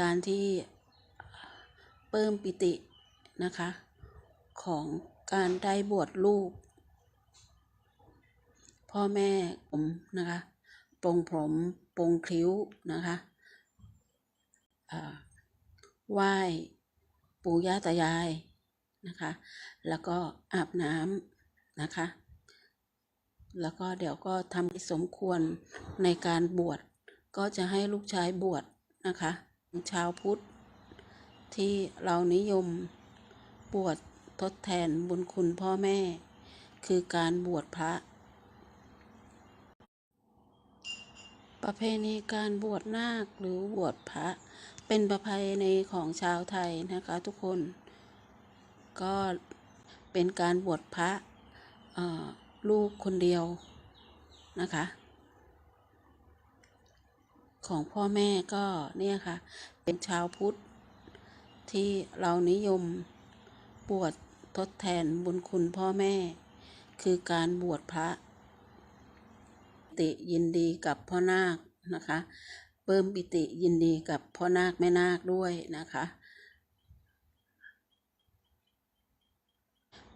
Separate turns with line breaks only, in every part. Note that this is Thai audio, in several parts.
การที่ปลื้มปิตินะคะ ของการได้บวชลูก พ่อแม่ผมนะคะปรงผมปรงคิ้วนะคะไหว้ปู่ย่าตายายนะคะ แล้วก็อาบน้ำนะคะ แล้วก็เดี๋ยวก็ทำสมควรในการบวช ก็จะให้ลูกชายบวชนะคะ ชาวพุทธ ที่เรานิยมบวชทดแทนบุญคุณพ่อแม่ คือการบวชพระ ประเพณีการบวชนาคหรือบวชพระ เป็นประเพณีของชาวไทยนะคะทุกคน ก็เป็นการบวชพระลูกคนเดียวนะคะ ของพ่อแม่ก็เนี่ยค่ะ เป็นชาวพุทธ ที่เรานิยมบวชทดแทนบุญคุณพ่อแม่ คือการบวชพระ ติยินดีกับพ่อนาคนะคะเพิ่มปิติยินดีกับพ่อนาคแม่นาคด้วยนะคะ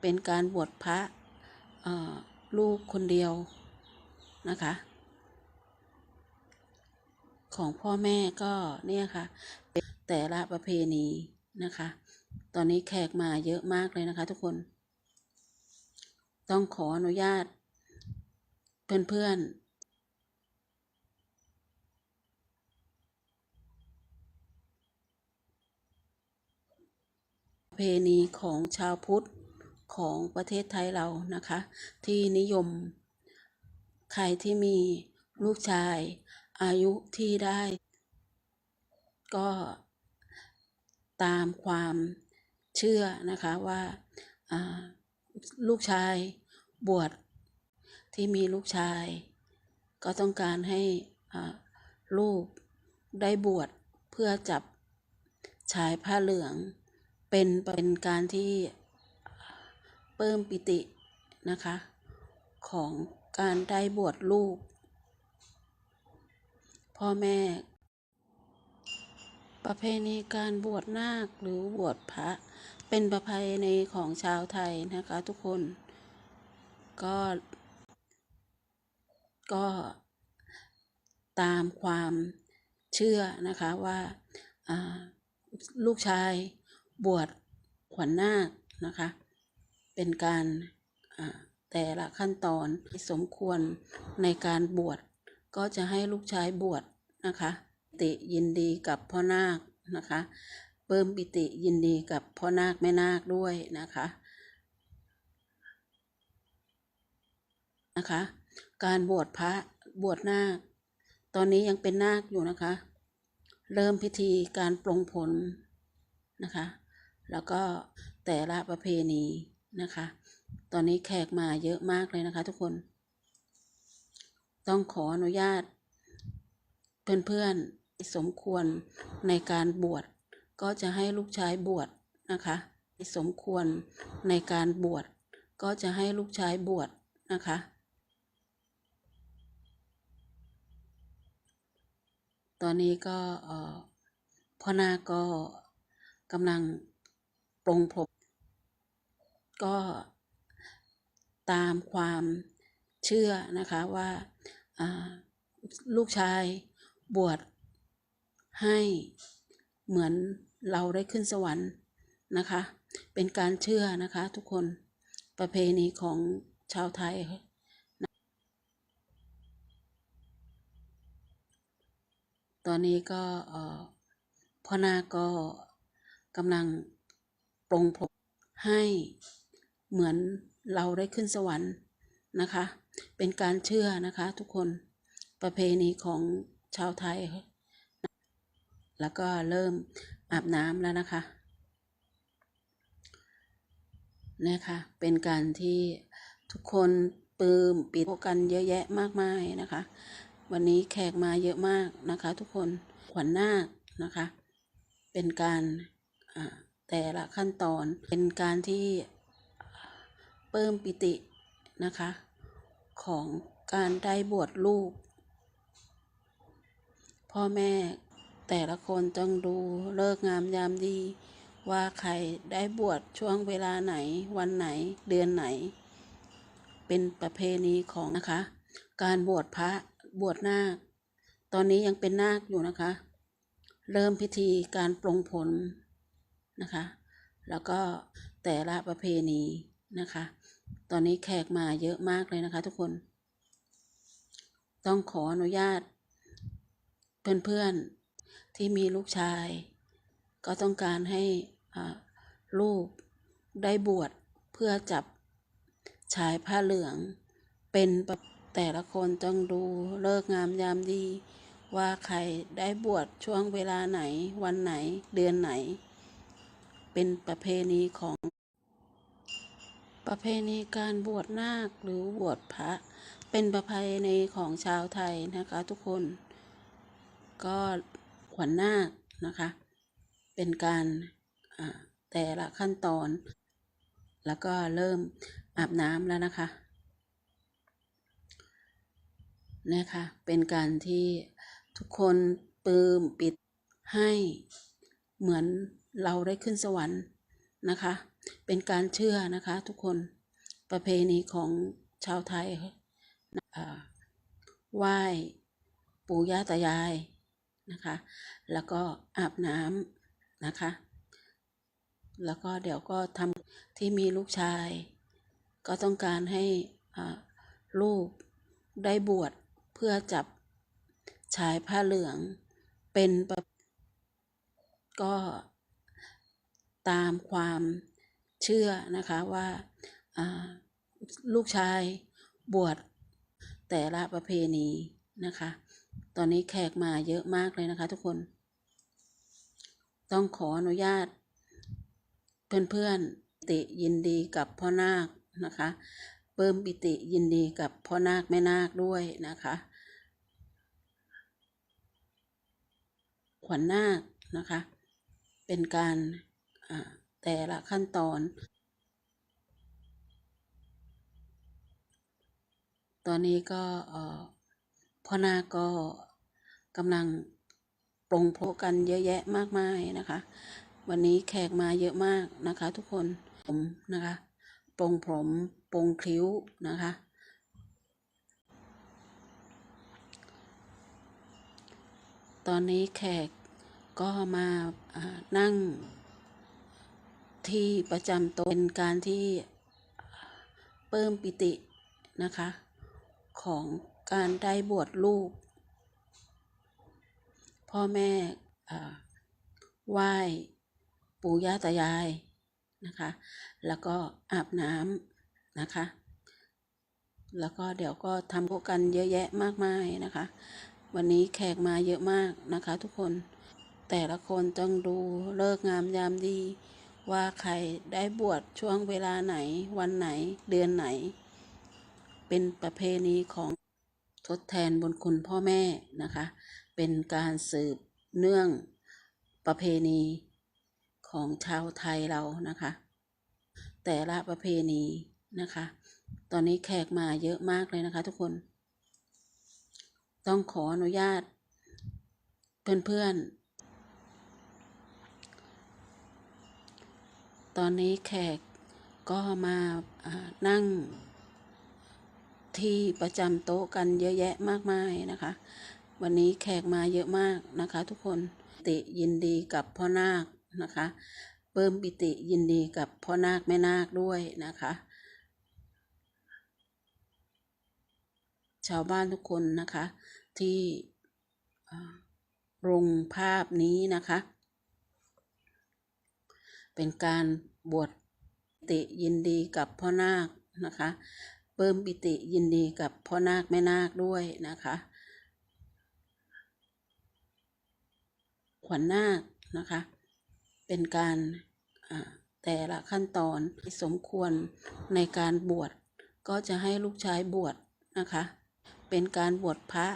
เป็นการบวชพระลูกคนเดียวนะคะ ของพ่อแม่ก็เนี่ยค่ะเป็นแต่ละประเพณีนะคะ ตอนนี้แขกมาเยอะมากเลยนะคะทุกคน ต้องขออนุญาต เพื่อนๆประเพณีของชาวพุทธของประเทศไทยเรานะคะ ที่นิยม ใครที่มีลูกชาย อายุที่ได้ ก็ตามความเชื่อนะคะว่าลูกชายบวชที่มีลูกชาย ก็ต้องการให้ลูกได้บวชเพื่อจับชายผ้าเหลือง เป็นเป็นการที่ปลื้มปิตินะคะ ของการได้บวชลูก พ่อแม่ ประเพณีการบวชนาคหรือบวชพระ เป็นประเพณีของชาวไทยนะคะทุกคน ก็ ก็ตามความเชื่อนะคะว่าลูกชายบวชขวัญนาคนะคะ เป็นการแต่ละขั้นตอนสมควรในการบวชก็จะให้ลูกชายบวช นะคะ ติยินดีกับพ่อนาคนะคะเพิ่มปิติยินดีกับพ่อนาคแม่นาคด้วยนะคะนะคะ การบวชพระบวชนาค ตอนนี้ยังเป็นนาคอยู่นะคะ เริ่มพิธีการปลงผลนะคะ แล้วก็แต่ละประเพณีนะคะ ตอนนี้แขกมาเยอะมากเลยนะคะทุกคน ต้องขออนุญาต เพื่อนๆสมควรในการบวชก็จะให้ลูกชายบวชนะคะสมควรในการบวชก็จะให้ลูกชายบวชนะคะตอนนี้ก็พ่อนาก็กำลังปรงผมก็ตามความเชื่อนะคะว่าลูกชาย บวชให้เหมือนเราได้ขึ้นสวรรค์นะคะ เป็นการเชื่อนะคะทุกคนประเพณีของชาวไทยตอนนี้ก็พ่อนาก็กำลังปรงผมให้เหมือนเราได้ขึ้นสวรรค์นะคะ เป็นการเชื่อนะคะทุกคนประเพณีของ ชาวไทย แล้วก็เริ่มอาบน้ำแล้วนะคะนะคะเป็นการที่ทุกคนปื้มปิดกันเยอะแยะมากมายนะคะ วันนี้แขกมาเยอะมากนะคะ ทุกคนขวัญนาคนะคะ เป็นการแต่ละขั้นตอนเป็นการที่ปลื้มปิตินะคะ ของการได้บวชลูก พ่อแม่แต่ละคนต้องดูเลิกงามยามดี ว่าใครได้บวชช่วงเวลาไหน วันไหนเดือนไหน เป็นประเพณีของนะคะ การบวชพระบวชนาค ตอนนี้ยังเป็นนาคอยู่นะคะ เริ่มพิธีการปลงผลนะคะ แล้วก็แต่ละประเพณีนะคะ ตอนนี้แขกมาเยอะมากเลยนะคะ ทุกคน ต้องขออนุญาต เพื่อนๆที่มีลูกชาย ก็ต้องการให้ลูกได้บวชเพื่อจับชายผ้าเหลือง เป็นแต่ละคนต้องดูเลิกงามยามดี ว่าใครได้บวชช่วงเวลาไหนวันไหนเดือนไหน เป็นประเพณีของ ประเพณีการบวชนาคหรือบวชพระ เป็นประเพณีของชาวไทยนะคะทุกคน ก็ขวัญนาคนะคะ เป็นการอ่าแต่ละขั้นตอน แล้วก็เริ่มอาบน้ำแล้วนะคะนะคะเป็นการที่ทุกคนปลื้มปิดให้เหมือนเราได้ขึ้นสวรรค์นะคะ เป็นการเชื่อนะคะทุกคนประเพณีของชาวไทยอ่าไหว้ปู่ย่าตายาย นะคะ แล้วก็อาบน้ำนะคะ แล้วก็เดี๋ยวก็ทำที่มีลูกชาย ก็ต้องการให้ลูกได้บวชเพื่อจับชายผ้าเหลืองเป็นปก็ตามความเชื่อนะคะว่าลูกชายบวชแต่ละประเพณีนะคะ ตอนนี้แขกมาเยอะมากเลยนะคะ ทุกคน ต้องขออนุญาต เพื่อนๆติยินดีกับพ่อนาคนะคะเพิ่มปิติยินดีกับพ่อนาคแม่นาคด้วยนะคะ ขวัญนาคนะคะ เป็นการแต่ละขั้นตอน ตอนนี้ก็ พ่อนาก็กำลังปรงโพกันเยอะแยะมากมายนะคะ วันนี้แขกมาเยอะมากนะคะ ทุกคนผมนะคะปรงผมปรงคิ้วนะคะ ตอนนี้แขกก็มาานั่งที่ประจำต๊ะเป็นการที่เพิ่มปิตินะคะของ การได้บวชลูก พ่อแม่ไหว้ปู่ย่าตายายนะคะ แล้วก็อาบน้ำนะคะ แล้วก็เดี๋ยวก็ทำพวกกันเยอะแยะมากมายนะคะ วันนี้แขกมาเยอะมากนะคะทุกคน แต่ละคนต้องดูเลิกงามยามดี ว่าใครได้บวชช่วงเวลาไหน วันไหน เดือนไหน เป็นประเพณีของ ทดแทนบุญคุณพ่อแม่นะคะ เป็นการสืบเนื่องประเพณีของชาวไทยเรานะคะ แต่ละประเพณีนะคะ ตอนนี้แขกมาเยอะมากเลยนะคะทุกคน ต้องขออนุญาต เพื่อนๆ ตอนนี้แขกก็มาอ่านั่ง ที่ประจำโต๊ะกันเยอะแยะมากมายนะคะ วันนี้แขกมาเยอะมากนะคะทุกคนติยินดีกับพ่อนาคนะคะเพิ่มปิติยินดีกับพ่อนาคแม่นาคด้วยนะคะ ชาวบ้านทุกคนนะคะ ที่ลงภาพนี้นะคะ เป็นการบวชติยินดีกับพ่อนาคนะคะ เพิ่มปิติยินดีกับพ่อนาคแม่นาคด้วยนะคะ ขวัญนาคนะคะ เป็นการแต่ละขั้นตอนที่สมควรในการบวชก็จะให้ลูกชายบวชนะคะ เป็นการบวชพระ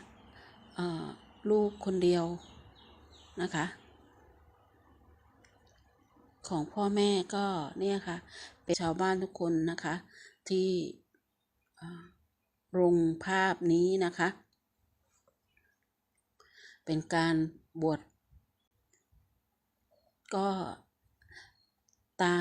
ลูกคนเดียวนะคะ ของพ่อแม่ก็เนี่ยค่ะ เป็นชาวบ้านทุกคนนะคะที่ ลงภาพนี้นะคะ เป็นการบวชก็ตาม